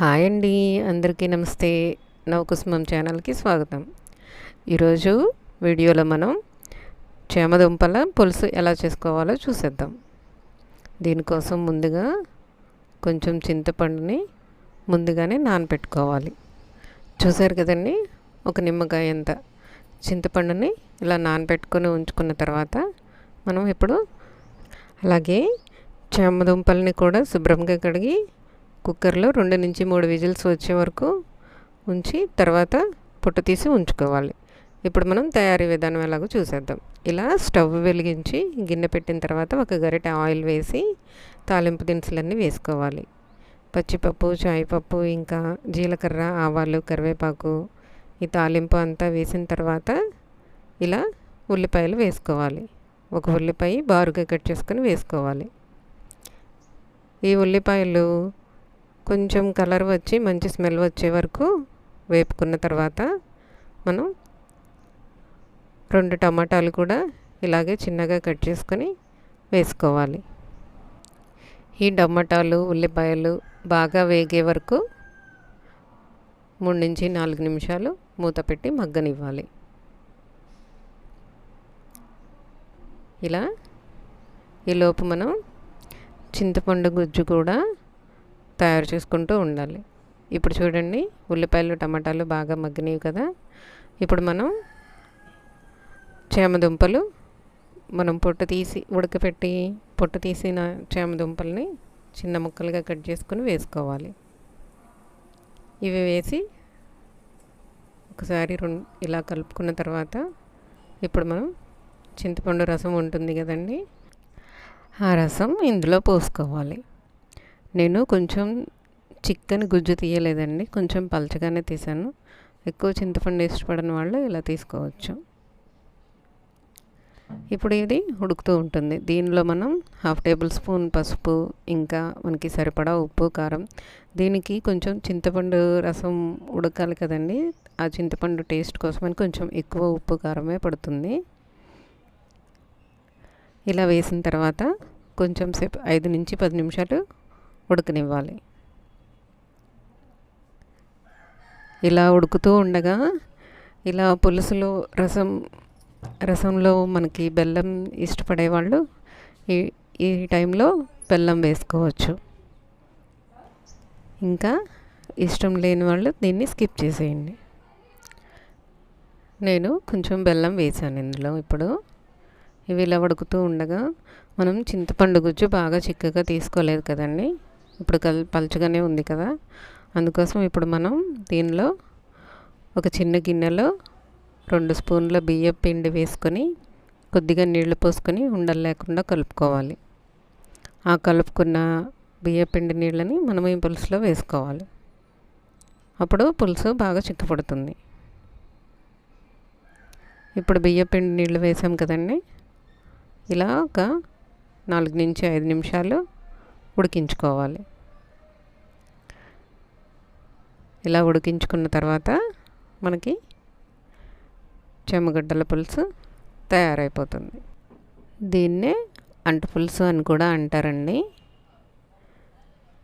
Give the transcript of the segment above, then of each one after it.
Hi అండి. అందరికీ నమస్తే. నవకుసుమం ఛానల్కి స్వాగతం. ఈరోజు వీడియోలో మనం చేమదుంపల పులుసు ఎలా చేసుకోవాలో చూసేద్దాం. దీనికోసం ముందుగా కొంచెం చింతపండుని ముందుగానే నానబెట్టుకోవాలి చూసారు కదండి? ఒక నిమ్మకాయ అంత. చింతపండుని ఇలా నానబెట్టుకొని ఉంచుకున్న తర్వాత మనం ఇప్పుడు అలాగే చేమదుంపల్ని కూడా శుభ్రంగా కడిగి కుక్కర్లో రెండు నుంచి మూడు విజిల్స్ వచ్చే వరకు ఉంచి తర్వాత పొట్టు తీసి ఉంచుకోవాలి. ఇప్పుడు మనం తయారీ విధానం ఎలాగో చూసేద్దాం. ఇలా స్టవ్ వెలిగించి గిన్నె పెట్టిన తర్వాత ఒక గరిటె ఆయిల్ వేసి తాలింపు దినుసులన్నీ వేసుకోవాలి. పచ్చిపప్పు చాయపప్పు ఇంకా జీలకర్ర ఆవాలు కరివేపాకు ఈ తాలింపు అంతా వేసిన తర్వాత ఇలా ఉల్లిపాయలు వేసుకోవాలి. ఒక ఉల్లిపాయ బారుగా కట్ చేసుకొని వేసుకోవాలి. ఈ ఉల్లిపాయలు కొంచెం కలర్ వచ్చి మంచి స్మెల్ వచ్చే వరకు వేపుకున్న తర్వాత మనం రెండు టమాటాలు కూడా ఇలాగే చిన్నగా కట్ చేసుకొని వేసుకోవాలి. ఈ టమాటాలు ఉల్లిపాయలు బాగా వేగే వరకు మూడు నుంచి నాలుగు నిమిషాలు మూత పెట్టి మగ్గనివ్వాలి. ఇలా ఈలోపు మనం చింతపండు గుజ్జు కూడా తయారు చేసుకుంటూ ఉండాలి. ఇప్పుడు చూడండి ఉల్లిపాయలు టమాటాలు బాగా మగ్గినవి కదా. ఇప్పుడు మనం చేమదుంపలు మనం పొట్టు తీసి ఉడకపెట్టి పొట్టు తీసిన చేమదుంపల్ని చిన్న ముక్కలుగా కట్ చేసుకుని వేసుకోవాలి. ఇవి వేసి ఒకసారి రెండు ఇలా కలుపుకున్న తర్వాత ఇప్పుడు మనం చింతపండు రసం ఉంటుంది కదండి ఆ రసం ఇందులో పోసుకోవాలి. నేను కొంచెం చిక్కని గుజ్జు తీయలేదండి. కొంచెం పలచగానే తీసాను. ఎక్కువ చింతపండు ఇష్టపడని వాళ్ళు ఇలా తీసుకోవచ్చు. ఇప్పుడు ఇది ఉడుకుతూ ఉంటుంది. దీనిలో మనం హాఫ్ టేబుల్ స్పూన్ పసుపు ఇంకా మనకి సరిపడా ఉప్పు కారం. దీనికి కొంచెం చింతపండు రసం ఉడకాలి కదండి. ఆ చింతపండు టేస్ట్ కోసమని కొంచెం ఎక్కువ ఉప్పు కారమే పడుతుంది. ఇలా వేసిన తర్వాత కొంచెం సేపు ఐదు నుంచి పది నిమిషాలు ఉడకనివ్వాలి. ఇలా ఉడుకుతూ ఉండగా ఇలా పులుసులో రసం రసంలో మనకి బెల్లం ఇష్టపడే వాళ్ళు ఈ ఈ టైంలో బెల్లం వేసుకోవచ్చు. ఇంకా ఇష్టం లేని వాళ్ళు దీన్ని స్కిప్ చేసేయండి. నేను కొంచెం బెల్లం వేసాను ఇందులో ఇప్పుడు. ఇవి ఇలా ఉడుకుతూ ఉండగా మనం చింతపండు గుజ్జు బాగా చిక్కగా తీసుకోలేదు కదండి? ఇప్పుడు కల్ పలుచగానే ఉంది కదా? అందుకోసం ఇప్పుడు మనం దీనిలో ఒక చిన్న గిన్నెలో రెండు స్పూన్ల బియ్యం పిండి వేసుకొని కొద్దిగా నీళ్ళు పోసుకొని ఉండలు లేకుండా కలుపుకోవాలి. ఆ కలుపుకున్న బియ్య పిండి నీళ్ళని మనం ఈ పులుసులో వేసుకోవాలి. అప్పుడు పులుసు బాగా చిక్కపడుతుంది. ఇప్పుడు బియ్య పిండి నీళ్ళు వేసాం కదండి? ఇలా ఒక నాలుగు నుంచి ఐదు నిమిషాలు ఉడికించుకోవాలి. ఇలా ఉడికించుకున్న తర్వాత మనకి చెమ్మగడ్డల పులుసు తయారైపోతుంది. దీన్నే అంటు పులుసు అని కూడా అంటారండి.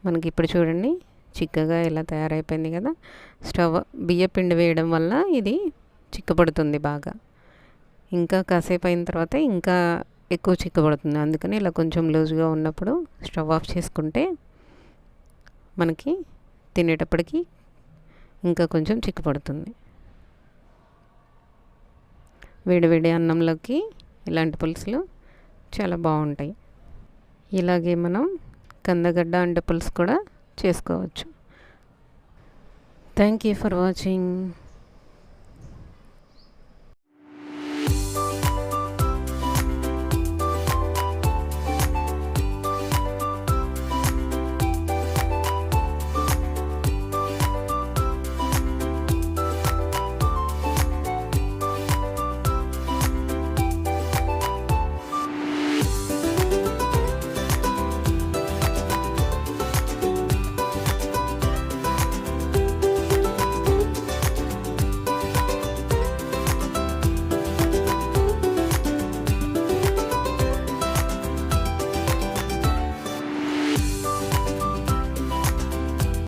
మనకి ఇప్పుడు చూడండి చిక్కగా ఇలా తయారైపోయింది కదా. స్టవ్ బియ్యపిండి వేయడం వల్ల ఇది చిక్కబడుతుంది బాగా. ఇంకా కాసేపు అయిన తర్వాత ఇంకా ఎక్కువ చిక్కబడుతుంది. అందుకని ఇలా కొంచెం లూజ్గా ఉన్నప్పుడు స్టవ్ ఆఫ్ చేసుకుంటే మనకి తినేటప్పటికి ఇంకా కొంచెం చిక్కుపడుతుంది. వేడివేడి అన్నంలోకి ఇలాంటి పులుసులు చాలా బాగుంటాయి. ఇలాగే మనం కందగడ్డ అండ పులుసు కూడా చేసుకోవచ్చు. Thank you for watching